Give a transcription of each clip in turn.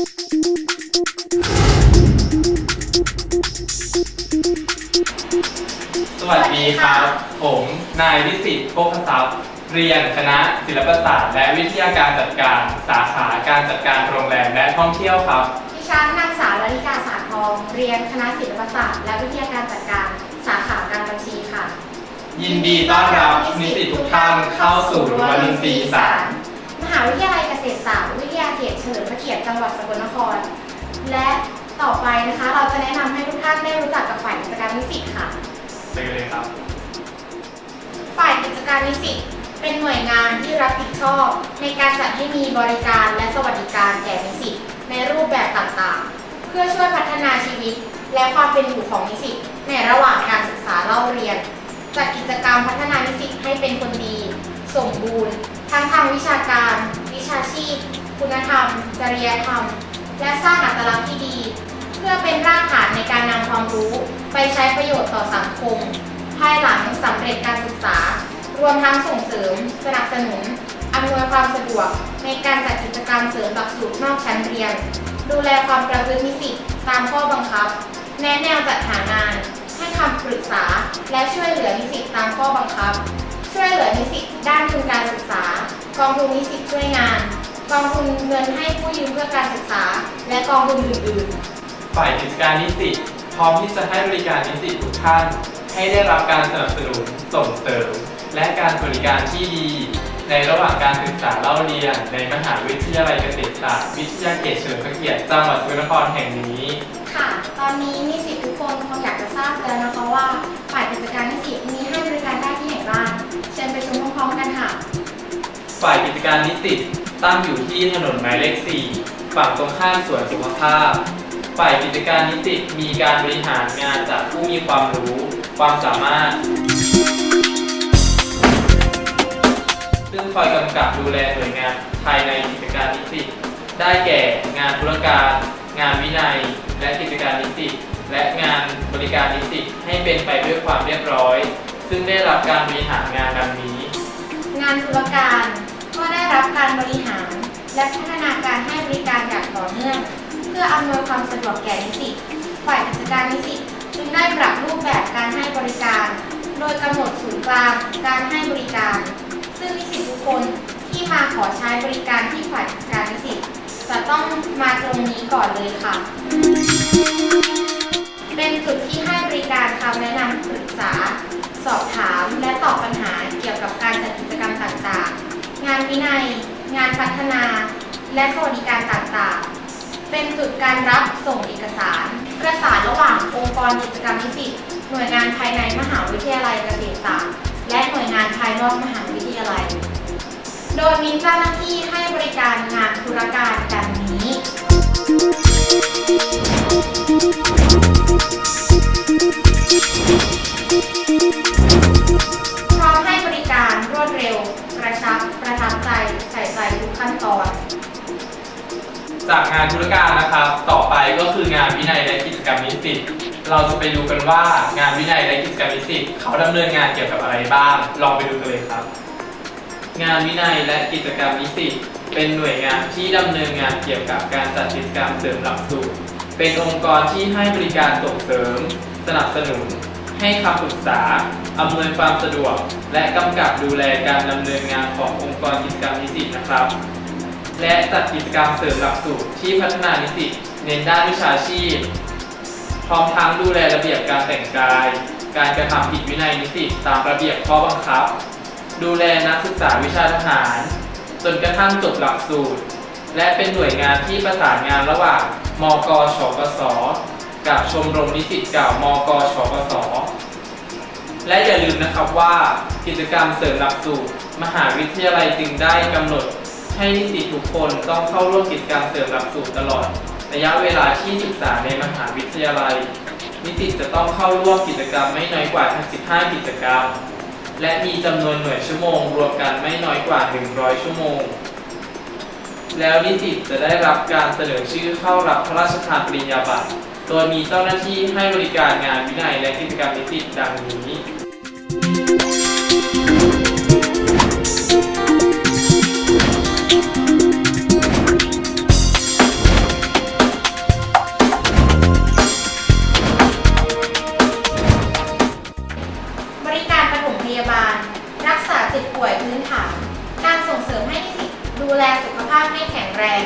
สวัสดีครับ ผมนายวิสิตโภคทรัพย์ เรียนคณะศิลปศาสตร์ และวิทยาการจัดการ สาขาการจัดการโรงแรมและท่องเที่ยวครับ ดิฉันนางสาวลลิกาสาทอง เรียนคณะศิลปศาสตร์ และวิทยาการจัดการ สาขาการบัญชีค่ะ ยินดีต้อนรับนิสิตทุกท่านเข้าสู่รั้วลินทรีย์สารมหาวิทยาลัยเกษตรศาสตร์ จังหวัดสกลนคร และต่อไปนะคะ เราจะแนะนำให้ทุกท่านได้รู้จักกับฝ่ายกิจการนิสิตค่ะไปกันเลยครับ ฝ่ายกิจการนิสิตเป็นหน่วยงานที่รับผิดชอบ ในการจัดให้มีบริการและสวัสดิการแก่นิสิตในรูปแบบต่างๆ เพื่อช่วยพัฒนาชีวิต และความเป็นอยู่ของนิสิตในระหว่างการศึกษาเล่าเรียน จัดกิจกรรมพัฒนานิสิตให้เป็นคนดี สมบูรณ์ ทั้งทางวิชาการ วิชาชีพ คุณธรรม จริยธรรม และสร้างอัตลักษณ์ที่ดี เพื่อเป็นรากฐานในการนำความรู้ไปใช้ประโยชน์ต่อสังคม ภายหลังสำเร็จการศึกษา รวมทั้งส่งเสริม สนับสนุนอำนวยความสะดวกในการจัดกิจกรรมเสริมหลักสูตรนอกชั้นเรียน ดูแลความประพฤตินิสิตตามข้อบังคับ แนะแนวจัดหางาน ให้คำปรึกษา และช่วยเหลือนิสิตตามข้อบังคับ ช่วยเหลือนิสิตด้านทุนการศึกษากองทุนนิสิตช่วยงาน กองทุนเงินให้ผู้ยืมเพื่อการศึกษา และกองทุนอื่นๆฝ่ายกิจการนิสิตพร้อมที่จะให้บริการนิสิตทุกท่านให้ได้รับการสนับสนุนส่งเสริม และการบริการที่ดี ในระหว่างการศึกษาเล่าเรียน ในมหาวิทยาลัยเกษตรศาสตร์วิทยาเขตเฉลิมพระเกียรติจังหวัดสกลนครแห่งนี้ค่ะ ตอนนี้นิสิตทุกคนคงอยากจะทราบแล้วนะคะว่าฝ่ายกิจการนิสิตมีให้บริการได้ที่ไหนบ้าง เชิญไปชมพร้อมๆกันค่ะ ฝ่ายกิจการนิสิต ตั้งอยู่ที่ถนนหมายเลข 4 ฝั่งตรงข้ามสวนสุขภาพ ฝ่ายกิจการนิสิมีการบริหารงานจากผู้มีความรู้ ความสามารถ ซึ่งคอยกำกับดูแลหน่วยงานภายในกิจการนิสิได้แก่งานธุรการ งานวินัย และกิจการนิสิและงานบริการนิสิให้เป็นไปด้วยความเรียบร้อย ซึ่งได้รับการบริหารงานดังนี้ งานธุรการ รับการบริหาร และพัฒนาการให้บริการอย่างต่อเนื่อง เพื่ออำนวยความสะดวกแก่นิสิตฝ่ายกิจการนิสิตจึงได้ปรับรูปแบบการให้บริการ โดยกำหนดศูนย์กลางการให้บริการ ซึ่งนิสิตทุกคนที่มาขอใช้บริการที่ฝ่ายกิจการนิสิตจะต้องมาตรงนี้ก่อนเลยค่ะ เป็นจุดที่ให้บริการคำแนะนำปรึกษา สอบถามและตอบปัญหาเกี่ยวกับการจัดกิจ งานวินัย งานพัฒนา และสวัสดิการต่างๆ เป็นจุดการรับส่งเอกสาร ประสานระหว่างองค์กรกิจกรรมนิสิตหน่วยงานภายในมหาวิทยาลัยเกษตรศาสตร์และหน่วยงานภายนอกมหาวิทยาลัย โดยมีเจ้าหน้าที่ให้บริการงานธุรการดังนี้พร้ จากงานธุรการนะครับ ต่อไปก็คืองานวินัยและกิจกรรมนิสิตเราจะไปดูกันว่างานวินัยและกิจกรรมนิสิตเขาดำเนินงานเกี่ยวกับอะไรบ้าง ลองไปดูกันเลยครับ งานวินัยและกิจกรรมนิสิตเป็นหน่วยงานที่ดำเนินงานเกี่ยวกับการจัดกิจกรรมเสริมหลักสูตร เป็นองค์กรที่ให้บริการส่งเสริม สนับสนุน ให้คำปรึกษาอำนวยความสะดวก และกำกับดูแลการดำเนินงานขององค์กรกิจกรรมนิสิตนะครับ และจัดกิจกรรมเสริมหลักสูตรที่พัฒนานิสิตเน้นด้านวิชาชีพ พร้อมทั้งดูแลระเบียบการแต่งกาย การกระทำผิดวินัยนิสิตตามระเบียบข้อบังคับ ดูแลนักศึกษาวิชาทหาร จนกระทั่งจบหลักสูตร และเป็นหน่วยงานที่ประสานงานระหว่าง มกชกสกับชมรมนิสิตเก่ามกชกสและอย่าลืมนะครับว่ากิจกรรมเสริมหลักสูตร มหาวิทยาลัยจึงได้กำหนด ให้นิสิตทุกคนต้องเข้าร่วมกิจกรรมเสริมหลักสูตรตลอด ระยะเวลาที่ศึกษาในมหาวิทยาลัย นิสิตจะต้องเข้าร่วมกิจกรรมไม่น้อยกว่า 15 กิจกรรม และมีจำนวนหน่วยชั่วโมง รวมกันไม่น้อยกว่า 100 ชั่วโมง แล้วนิสิตจะได้รับการเสนอชื่อเข้ารับพระราชทานปริญญาบัตร โดยมีเจ้าหน้าที่ให้บริการงานวินัยและกิจกรรมนิสิตดังนี้ ยาบาล รักษาจิตป่วยพื้นฐาน การส่งเสริมให้นิสิตดูแลสุขภาพให้แข็งแรง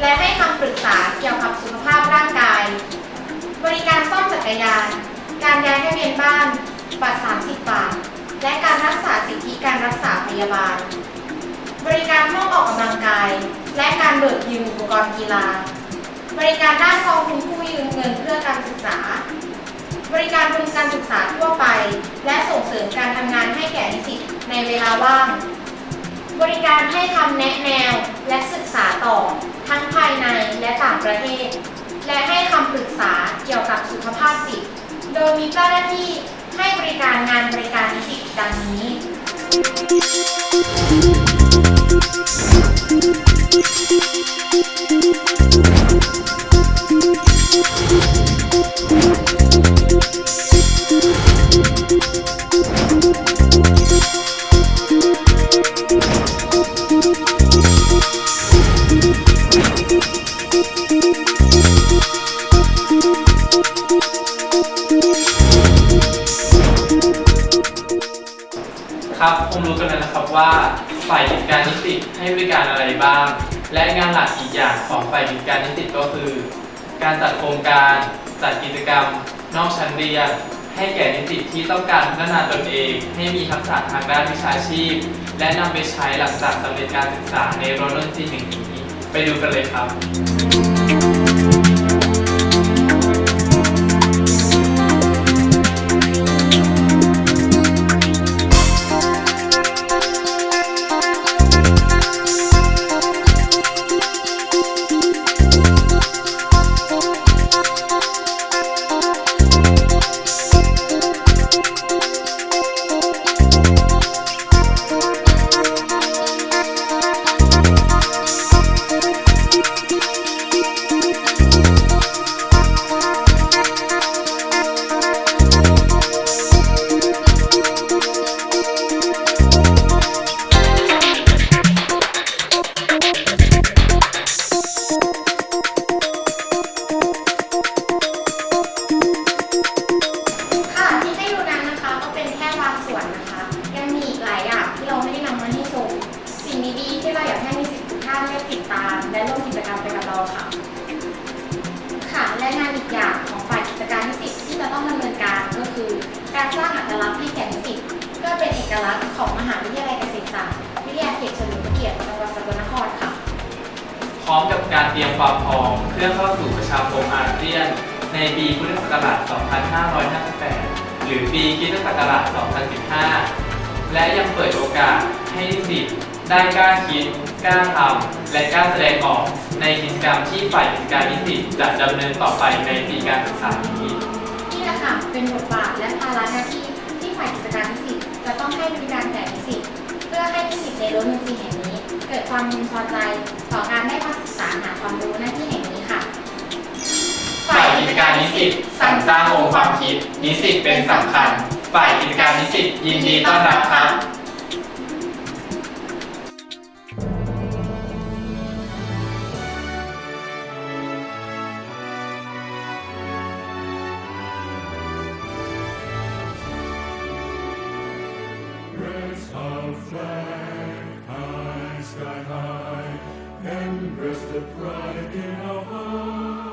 และให้คำปรึกษาเกี่ยวกับสุขภาพร่างกาย บริการซ่อมจักรยาน การย้ายทะเบียนบ้านบัตร30 บาท และการรักษาสิทธิการรักษาพยาบาล บริการห้องออกกำลังกาย และการเบิกยืมอุปกรณ์กีฬา บริการด้านกองทุนผู้ยืมเงินเพื่อการศึกษา บริการทุนการศึกษาทั่วไป และส่งเสริมการทำงานให้แก่นิสิตในเวลาว่าง บริการให้คำแนะแนวและศึกษาต่อ ทั้งภายในและต่างประเทศ และให้คำปรึกษาเกี่ยวกับสุขภาพจิต โดยมีเจ้าหน้าที่ให้บริการงานบริการนิสิตดังนี้ครั ว่าฝ่ายกิจการนิสิตให้บริการอะไรบ้าง และงานหลักอีกอย่างของฝ่ายกิจการนิสิตก็คือ การจัดโครงการจัดกิจกรรม นอกชั้นเรียนให้แก่นิสิตที่ต้องการพัฒนาตนเอง ให้มีทักษะทางด้านวิชาชีพ และนำไปใช้หลังจากสำเร็จการศึกษาในรั้วรุ่นที่หนึ่งนี้ไปดูกันเลยครับ ร่วมกิจกรรมไปกับเราค่ะ ค่ะและงานอีกอย่างของฝ่ายกิจการนิสิตที่จะต้องดำเนินการก็คือ การสร้างอัตลักษณ์ให้แก่นิสิตเพื่อเป็นเอกลักษณ์ของมหาวิทยาลัยเกษตรศาสตร์วิทยาเขตเฉลิมพระเกียรติจังหวัดสกลนครค่ะ พร้อมกับการเตรียมความพร้อมเพื่อเข้าสู่ประชาคมอาเซียน ในปีพุทธศักราช 2558 หรือปีคริสตศักราช 2015 และยังเปิดโอกาสให้นิสิต ได้กล้าคิด กล้าทำ และกล้าแสดงออกในกิจกรรมที่ฝ่ายกิจการนิสิตจะดำเนินต่อไปในปีการศึกษานี้ นี่แหละค่ะเป็นบทบาทและภาระหน้าที่ที่ฝ่ายกิจการนิสิตจะต้องให้บริการแก่นิสิตเพื่อให้นิสิตในรั้วดนตรีแห่งนี้ เกิดความพึงพอใจต่อการได้มาศึกษาหาความรู้หน้าที่แห่งนี้ค่ะ ฝ่ายกิจการนิสิตสรรสร้างองค์ความคิดนิสิตเป็นสำคัญ ฝ่ายกิจการนิสิตยินดีต้อนรับครับ Flag high, sky high, and rest the pride in our heart.